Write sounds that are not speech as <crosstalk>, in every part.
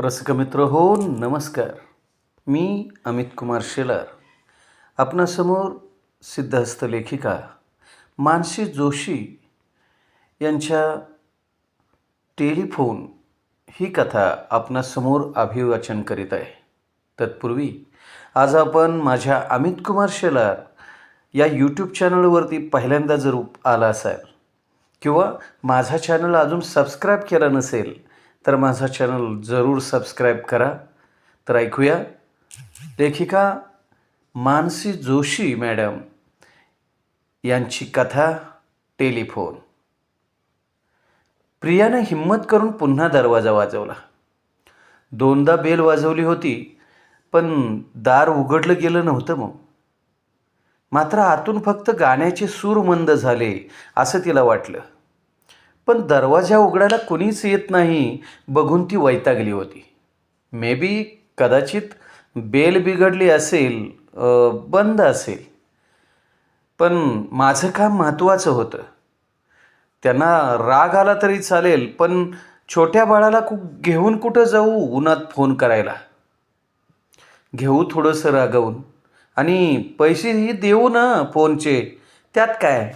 रसिकमित्र हो नमस्कार. मी अमित कुमार शेलार. आपणासमोर सिद्धहस्त लेखिका मानसी जोशी यांच्या टेलिफोन ही कथा आपणासमोर अभिवाचन करीत आहे. तत्पूर्वी आज आपण माझ्या अमित कुमार शेलार या यूट्यूब चॅनलवरती पहिल्यांदा जर आला असाल किंवा माझा चॅनल अजून सबस्क्राईब केला नसेल तर माझा चॅनल जरूर सबस्क्राईब करा. तर ऐकूया. लेखिका मानसी जोशी मॅडम यांची कथा टेलिफोन. प्रियाने हिंमत करून पुन्हा दरवाजा वाजवला. दोनदा बेल वाजवली होती पण दार उघडलं गेलं नव्हतं मग. मात्र आतून फक्त गाण्याचे सूर मंद झाले असं तिला वाटलं. पण दरवाजा उघडायला कुणीच येत नाही. बघून ती वैतागली होती. मे बी कदाचित बेल बिघडली असेल बंद असेल. पण माझं काम महत्त्वाचं होतं. त्यांना राग आला तरी चालेल पण छोट्या बाळाला कु घेऊन कुठं जाऊ उन्हात फोन करायला? घेऊ थोडंसं रागवून. आणि पैसेही देऊ ना फोनचे. त्यात काय?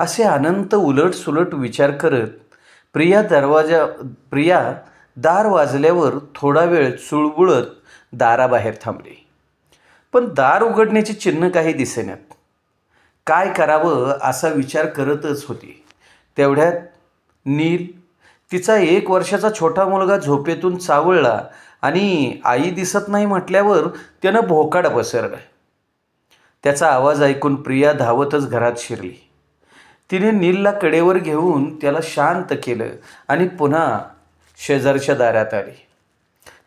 असे अनंत उलट सुलट विचार करत प्रिया दरवाजा प्रिया दार वाजल्यावर थोडा वेळ चुळबुळत दाराबाहेर थांबली. पण दार उघडण्याची चिन्ह काही दिसेनात. काय करावं असा विचार करतच होती. तेवढ्यात नील तिचा एक वर्षाचा छोटा मुलगा झोपेतून चावळला आणि आई दिसत नाही म्हटल्यावर त्यानं भोकाड पसरला. त्याचा आवाज ऐकून प्रिया धावतच घरात शिरली. तिने नीलला कडेवर घेऊन त्याला शांत केलं आणि पुन्हा शेजारच्या दारात आली.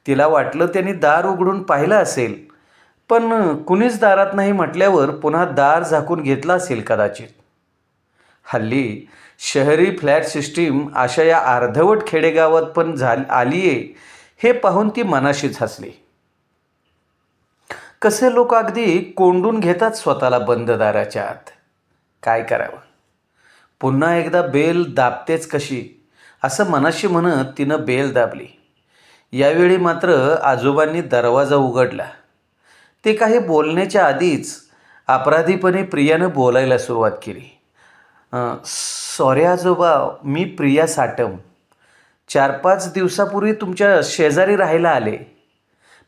तिला वाटलं त्यांनी दार उघडून पाहिलं असेल पण कुणीच दारात नाही म्हटल्यावर पुन्हा दार झाकून घेतला असेल कदाचित. हल्ली शहरी फ्लॅट सिस्टीम अशा या अर्धवट खेडेगावात पण झा आली आहे हे पाहून ती मनाशीच हसली कसे लोक अगदी कोंडून घेतात स्वतःला बंद दाराच्या आत? काय करावं? पुन्हा एकदा बेल दाबतेच कशी? असं मनाशी म्हणत तिनं बेल दाबली. यावेळी मात्र आजोबांनी दरवाजा उघडला. ते काही बोलण्याच्या आधीच अपराधीपणे प्रियानं बोलायला सुरुवात केली. सॉरी आजोबा मी प्रिया साटम चार पाच दिवसापूर्वी तुमच्या शेजारी राहायला आले.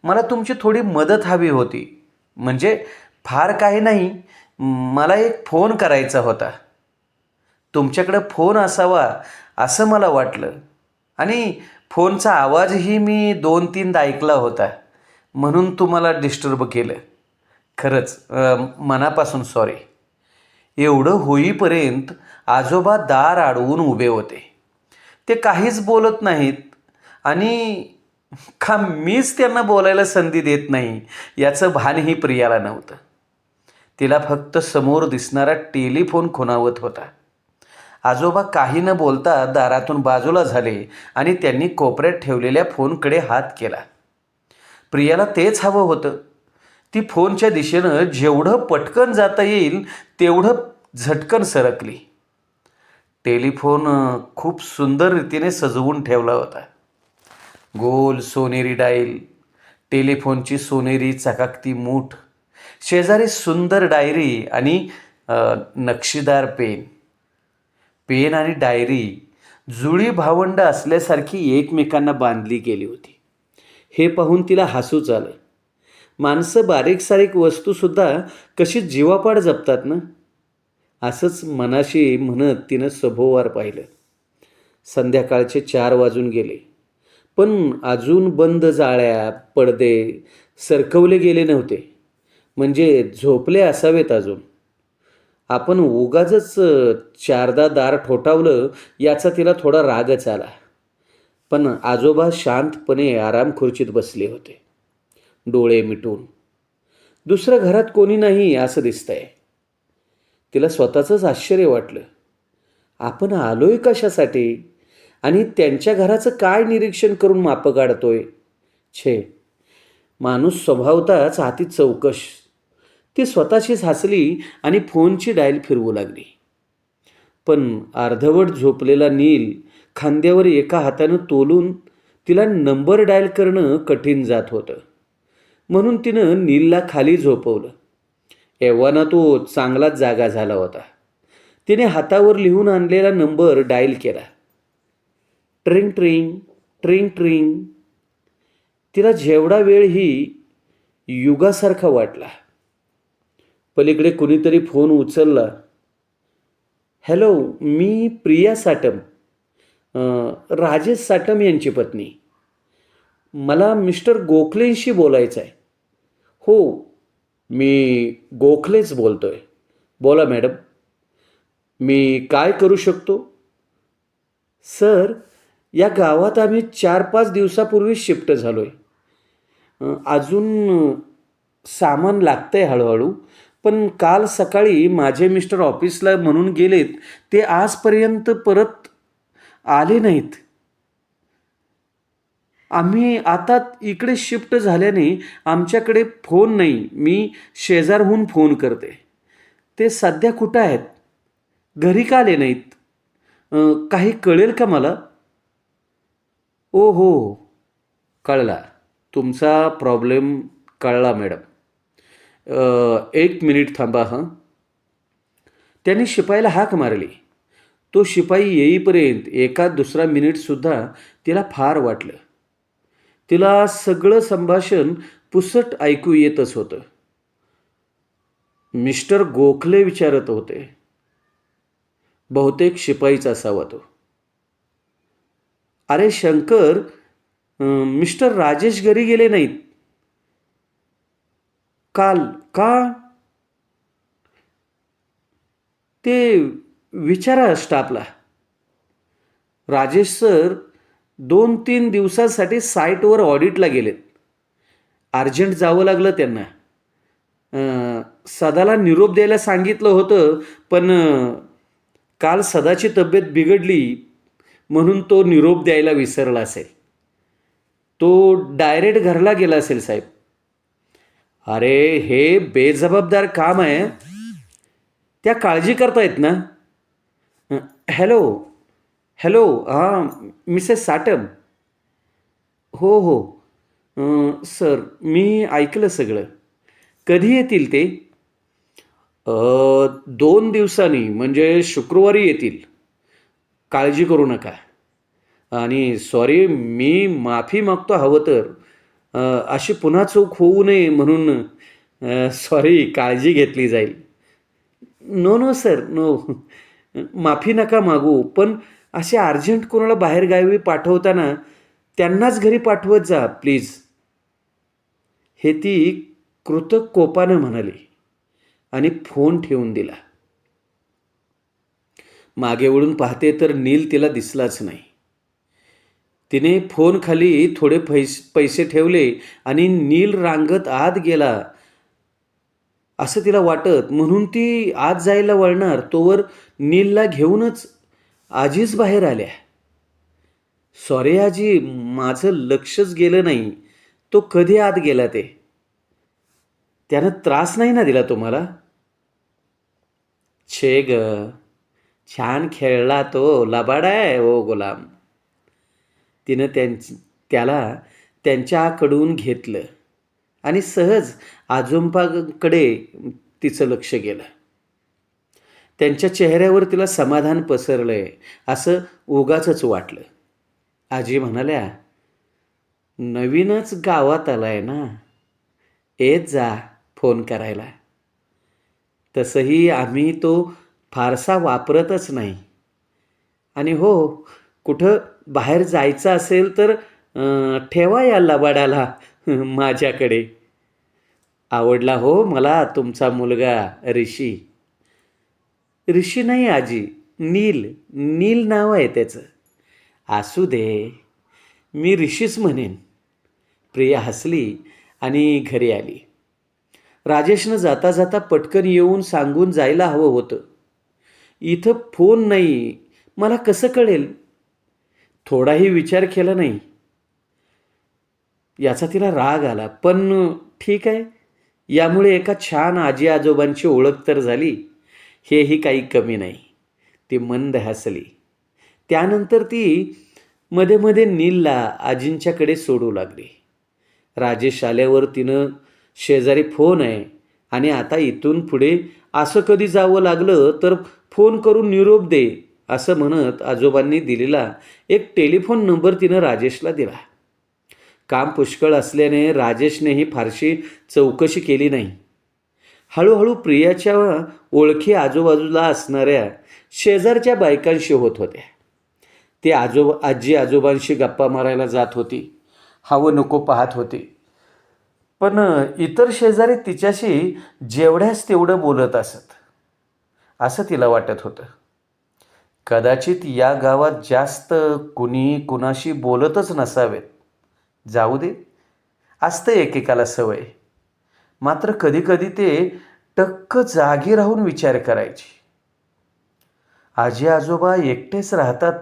मला तुमची थोडी मदत हवी होती. म्हणजे फार काही नाही. मला एक फोन करायचा होता. तुमच्याकडं फोन असावा असं मला वाटलं. आणि फोनचा आवाजही मी दोन तीनदा ऐकला होता. म्हणून तुम्हाला डिस्टर्ब केलं. खरंच मनापासून सॉरी एवढं होईपर्यंत आजोबा दार अडवून उभे होते. ते काहीच बोलत नाहीत. आणि का मीच त्यांना बोलायला संधी देत नाही याचं भानही प्रियाला नव्हतं. तिला फक्त समोर दिसणारा टेलिफोन खुणावत होता. आजोबा काही न बोलता दारातून बाजूला झाले आणि त्यांनी कोपऱ्यात ठेवलेल्या फोनकडे हात केला. प्रियाला तेच हवं होतं. ती फोनच्या दिशेनं जेवढं पटकन जाता येईल तेवढं झटकन सरकली. टेलिफोन खूप सुंदर रीतीने सजवून ठेवला होता. गोल सोनेरी डाईल टेलिफोनची सोनेरी चकाकती मूठ शेजारी सुंदर डायरी आणि नक्षीदार पेन. पेन आणि डायरी जुळी भावंड असल्यासारखी एकमेकांना बांधली गेली होती. हे पाहून तिला हसूच आलं. माणसं बारीक सारीक वस्तूसुद्धा कशी जीवापाड जपतात ना? असंच मनाशी म्हणत तिनं सभोवार पाहिलं. संध्याकाळचे चार वाजून गेले. पण अजून बंद जाळ्या पडदे सरकवले गेले नव्हते. म्हणजे झोपले असावेत अजून. आपण उगाच चारदा दार ठोठावलं याचा तिला थोडा रागच आला. पण आजोबा शांतपणे आराम खुर्चीत बसले होते. डोळे मिटून. दुसऱ्या घरात कोणी नाही असं दिसतंय. तिला स्वतःचंच आश्चर्य वाटलं. आपण आलोय कशासाठी? आणि त्यांच्या घराचं काय निरीक्षण करून मापं काढतोय? छे माणूस स्वभावताच हाती चौकश. ती स्वतःशीच हसली आणि फोनची डायल फिरवू लागली. पण अर्धवट झोपलेला नील खांद्यावर एका हातानं तोलून तिला नंबर डायल करणं कठीण जात होतं. म्हणून तिनं नीलला खाली झोपवलं. एव्हाना तो चांगलाच जागा झाला होता. तिने हातावर लिहून आणलेला नंबर डायल केला. ट्रिंग ट्रिंग ट्रिंग ट्रिंग. तिला जेवढा वेळ ही युगासारखा वाटला. पलीकडे कुणीतरी फोन उचलला. हॅलो मी प्रिया साटम राजेश साटम यांची पत्नी. मला मिस्टर गोखलेंशी बोलायचं आहे. हो मी गोखलेच बोलतो आहे बोला मॅडम. मी काय करू शकतो? सर या गावात आम्ही चार पाच दिवसापूर्वी शिफ्ट झालो आहे अजून सामान लागतं आहे हळूहळू. पण काल सकाळी माझे मिस्टर ऑफिसला म्हणून गेलेत ते आजपर्यंत परत आले नाहीत. आम्ही आता इकडे शिफ्ट झाल्याने आमच्याकडे फोन नाही मी शेजारहून फोन करते. ते सध्या कुठं आहेत? घरी का आले नाहीत? काही कळेल का मला? ओ हो कळला. तुमचा प्रॉब्लेम कळला मॅडम. एक मिनिट थांबा हां. त्यांनी शिपाईला हाक मारली. तो शिपाई येईपर्यंत एका दुसरा मिनिटसुद्धा तिला फार वाटलं. तिला सगळं संभाषण पुसट ऐकू येतच होतं. मिस्टर गोखले विचारत होते. बहुतेक शिपाईचा असावा तो. अरे शंकर मिस्टर राजेश घरी गेले नाहीत? काल का? ते विचारा स्टाफला राजेश सर दोन तीन दिवसांसाठी साईटवर ऑडिटला गेलेत. अर्जंट जावं लागलं त्यांना. सदाला निरोप द्यायला सांगितलं होतं पण काल सदाची तब्येत बिघडली म्हणून तो निरोप द्यायला विसरला असेल. तो डायरेक्ट घरला गेला असेल साहेब. अरे हे बेजबाबदार काम आहे त्या काळजी करतायत ना? हॅलो हॅलो हां मिसेस साटम. हो हो सर मी ऐकलं सगळं. कधी येतील ते? दोन दिवसांनी म्हणजे शुक्रवारी येतील. काळजी करू नका. आणि सॉरी मी माफी मागतो हवं तर. अशी पुन्हा चूक होऊ नये म्हणून सॉरी काळजी घेतली जाईल. नो नो सर नो माफी नका मागू पण असे अर्जंट कोणाला बाहेरगावी पाठवताना त्यांनाच घरी पाठवत जा प्लीज हे ती कृतक कोपानं म्हणाली आणि फोन ठेवून दिला. मागे वळून पाहते तर नील तिला दिसलाच नाही. तिने फोनखाली थोडे पैस पैसे ठेवले आणि नील रांगत आत गेला. असं तिला वाटत म्हणून ती आत जायला वळणार तोवर नीलला घेऊनच आजीच बाहेर आल्या. सॉरी आजी माझं लक्षच गेलं नाही. तो कधी आत गेला ते? त्यानं त्रास नाही ना दिला तुम्हाला? छे ग छान खेळला तो लबाडा आहे ओ गुलाम. तिनं त्यांच त्याला त्यांच्याकडून घेतलं. आणि सहज आजोबाकडे तिचं लक्ष गेलं. त्यांच्या चेहऱ्यावर तिला समाधान पसरलंय असं उगाचच वाटलं. आजी म्हणाल्या नवीनच गावात आलाय ना? येत जा फोन करायला. तसंही आम्ही तो फारसा वापरतच नाही. आणि हो कुठं बाहेर जायचं असेल तर ठेवा या लबाडाला <laughs> माझ्याकडे. आवडला हो मला तुमचा मुलगा ऋषी. ऋषी नाही आजी नील. नील नाव आहे त्याचं. असू दे मी ऋषीच म्हणेन. प्रिया हसली आणि घरी आली. राजेशनं जाता जाता पटकन येऊन सांगून जायला हवं होतं. इथं फोन नाही मला कसं कळेल? थोडाही विचार केला नाही. याचा तिला राग आला. पण ठीक आहे. यामुळे एका छान आजी आजोबांची ओळख तर झाली. हेही काही कमी नाही. ती मंद हसली. त्यानंतर ती मध्ये मध्ये नीलला आजींच्याकडे सोडू लागली. राजेश आल्यावर तिनं शेजारी फोन आहे आणि आता इथून पुढे असं कधी जावं लागलं तर फोन करून निरोप दे. असं म्हणत आजोबांनी दिलेला एक टेलिफोन नंबर तिनं राजेशला दिला. काम पुष्कळ असल्याने राजेशनेही फारशी चौकशी केली नाही. हळूहळू प्रियाच्या ओळखी आजूबाजूला असणाऱ्या शेजारच्या बायकांशी होत होत्या. ती आजोबा आजी आजोबांशी गप्पा मारायला जात होती. हवं नको पाहत होती. पण इतर शेजारी तिच्याशी जेवढ्याच तेवढं बोलत असत असं तिला वाटत होतं. कदाचित या गावात जास्त कुणी कुणाशी बोलतच नसावेत. जाऊ दे. असतं एकेकाला सवय. मात्र कधीकधी ते टक्क जागी राहून विचार करायची. आजी आजोबा एकटेच राहतात.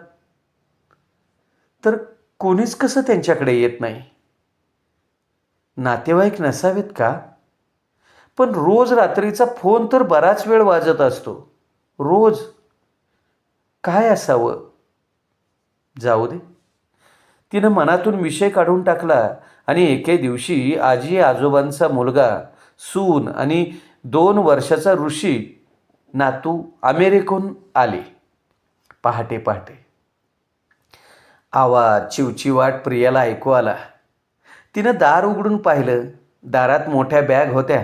तर कोणीच कसं त्यांच्याकडे येत नाही? नातेवाईक नसावेत का? पण रोज रात्रीचा फोन तर बराच वेळ वाजत असतो. रोज. काय असावं? जाऊ दे. तिनं मनातून विषय काढून टाकला आणि एके दिवशी आजी आजोबांचा मुलगा सून आणि दोन वर्षाचा ऋषी नातू अमेरिकहून आले. पहाटे पहाटे. आवाज चिवचिवाट प्रियाला ऐकू आला. तिनं दार उघडून पाहिलं. दारात मोठ्या बॅग होत्या.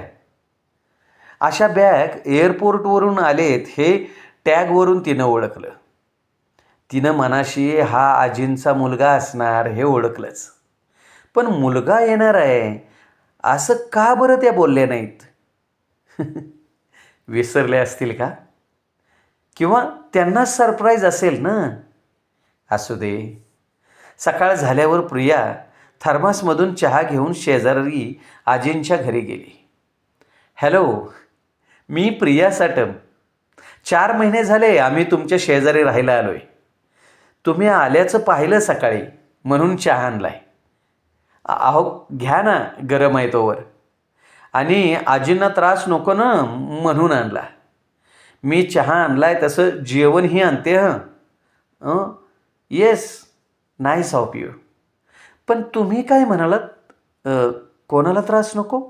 अशा बॅग एअरपोर्टवरून आलेत हे टॅगवरून तिनं ओळखलं. तिनं मनाशी हा आजींचा मुलगा असणार हे ओळखलंच. पण मुलगा येणार आहे असं का बरं त्या बोलल्या नाहीत? <laughs> विसरले असतील का? किंवा त्यांना सरप्राईज असेल ना? असू दे. सकाळ झाल्यावर प्रिया थर्मासमधून चहा घेऊन शेजारी आजींच्या घरी गेली. हॅलो मी प्रिया साटम चार महिने झाले आम्ही तुमच्या शेजारी राहायला आलो आहे तुम्ही आल्याचं पाहिलं सकाळी म्हणून चहा आणलाय. अहो घ्या ना गरम आहे तोवर. आणि आजींना त्रास नको ना म्हणून आणला. मी चहा आणलाय तसं जेवणही आणते हं. येस नाईस ऑफ यू पण तुम्ही काय म्हणालात? कोणाला त्रास नको?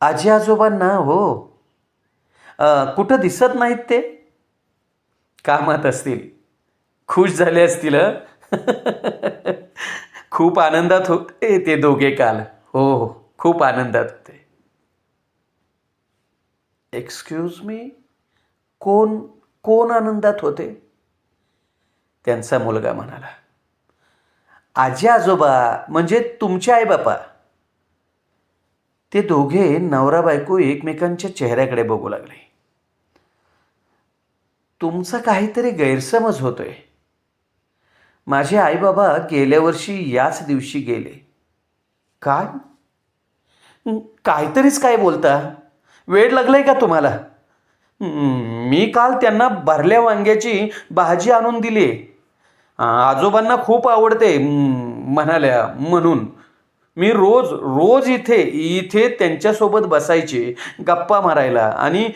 आजी आजोबांना हो. कुठं दिसत नाहीत ते? कामात असतील. खुश झाले असतील <laughs> खूप आनंदात होते ते दोघे काल. हो हो खूप आनंदात होते. एक्सक्यूज मी कोण कोण आनंदात होते? त्यांचा मुलगा म्हणाला आजी आजोबा म्हणजे तुमचे आई बापा ते दोघे नवरा बायको एकमेकांच्या चेहऱ्याकडे बघू लागले. तुमचा काहीतरी गैरसमज होतोय. माझे आई बाबा गेल्या वर्षी याच दिवशी गेले. काय? काहीतरीच काय बोलता? वेळ लागलाय का तुम्हाला? मी काल त्यांना भरल्या वांग्याची भाजी आणून दिली. आजोबांना खूप आवडते म्हणाल्या म्हणून. मी रोज रोज इथे इथे त्यांच्यासोबत बसायचे गप्पा मारायला. आणि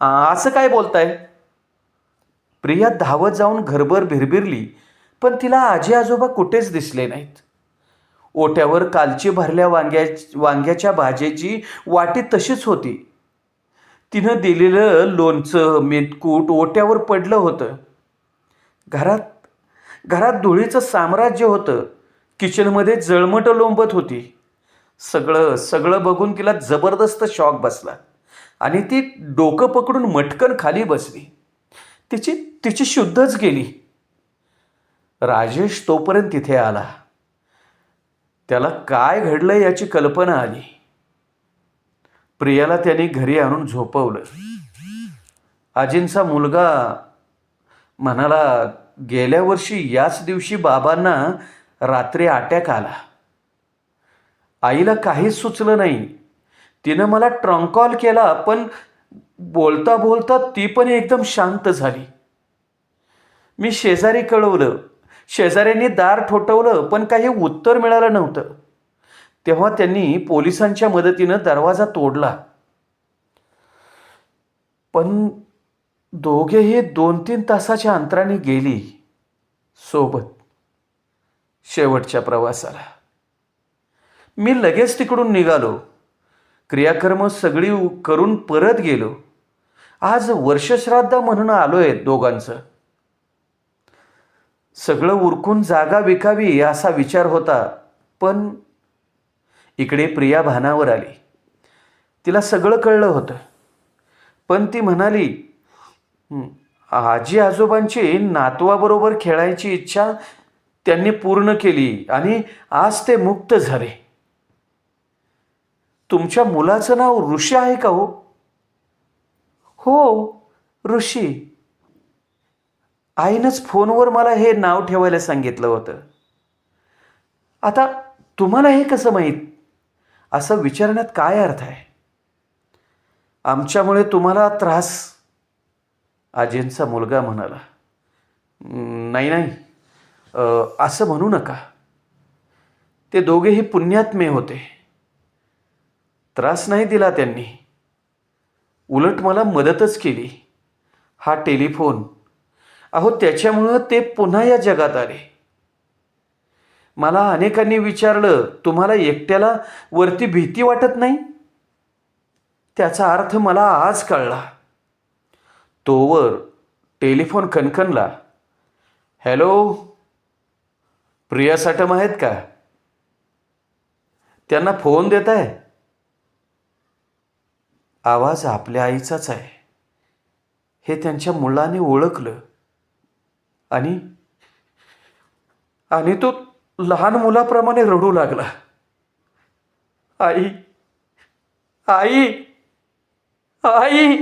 असं काय बोलताय? प्रिया धावत जाऊन घरभर भिरभिरली. पण तिला आजी आजोबा कुठेच दिसले नाहीत. ओट्यावर कालची भरल्या वांग्या वांग्याच्या भाजीची वाटी तशीच होती. तिनं दिलेलं लोणचं मेतकूट ओट्यावर पडलं होतं. घरात घरात धुळीचं साम्राज्य होतं. किचनमध्ये जळमट लोंबत होती. सगळं सगळं बघून तिला जबरदस्त शॉक बसला. आणि ती डोकं पकडून मटकन खाली बसली. तिची तिची शुद्धच गेली. राजेश तोपर्यंत तिथे आला. त्याला काय घडलं याची कल्पना आली. प्रियाला त्याने घरी आणून झोपवलं. आजींचा मुलगा म्हणाला गेल्या वर्षी याच दिवशी बाबांना रात्री अटॅक आला. आईला काहीच सुचलं नाही. तिनं मला ट्रंक कॉल केला पण बोलता बोलता ती पण एकदम शांत झाली. मी शेजारी कळवलं शेजाऱ्यांनी दार ठोठवलं पण काही उत्तर मिळालं नव्हतं. तेव्हा त्यांनी पोलिसांच्या मदतीनं दरवाजा तोडला. पण दोघेही दोन तीन तासाच्या अंतराने गेली सोबत शेवटच्या प्रवासाला. मी लगेच तिकडून निघालो. क्रियाकर्म सगळी करून परत गेलो. आज वर्षश्राद्ध म्हणून आलोय दोघांचं. सगळं उरकून जागा विकावी असा विचार होता पण इकडे प्रिया भानावर आली. तिला सगळं कळलं होतं. पण ती म्हणाली आजी आजोबांची नातवाबरोबर खेळायची इच्छा त्यांनी पूर्ण केली आणि आज ते मुक्त झाले. तुमच्या मुलाचं नाव ऋषी आहे का हो? हो ऋषी. आईनंच फोनवर मला हे नाव ठेवायला सांगितलं होतं. आता तुम्हाला हे कसं माहीत? असं विचारण्यात काय अर्थ आहे? आमच्यामुळे तुम्हाला त्रास? आजींचा मुलगा म्हणाला नाही नाही. असं म्हणू नका. ते दोघेही पुण्यात्मे होते. त्रास नाही दिला त्यांनी. उलट मला मदतच केली. हा टेलिफोन अहो त्याच्यामुळं ते पुन्हा या जगात आले. मला अनेकांनी विचारलं तुम्हाला एकट्याला वरती भीती वाटत नाही? त्याचा अर्थ मला आज कळला. तोवर टेलिफोन खनखनला हॅलो प्रिया साटम आहेत का? त्यांना फोन देत आहे. आवाज आपल्या आईचाच आहे. हे त्यांच्या मुलाने ओळखलं. आणि आणि तो लहान मुलाप्रमाणे रडू लागला. आई आई आई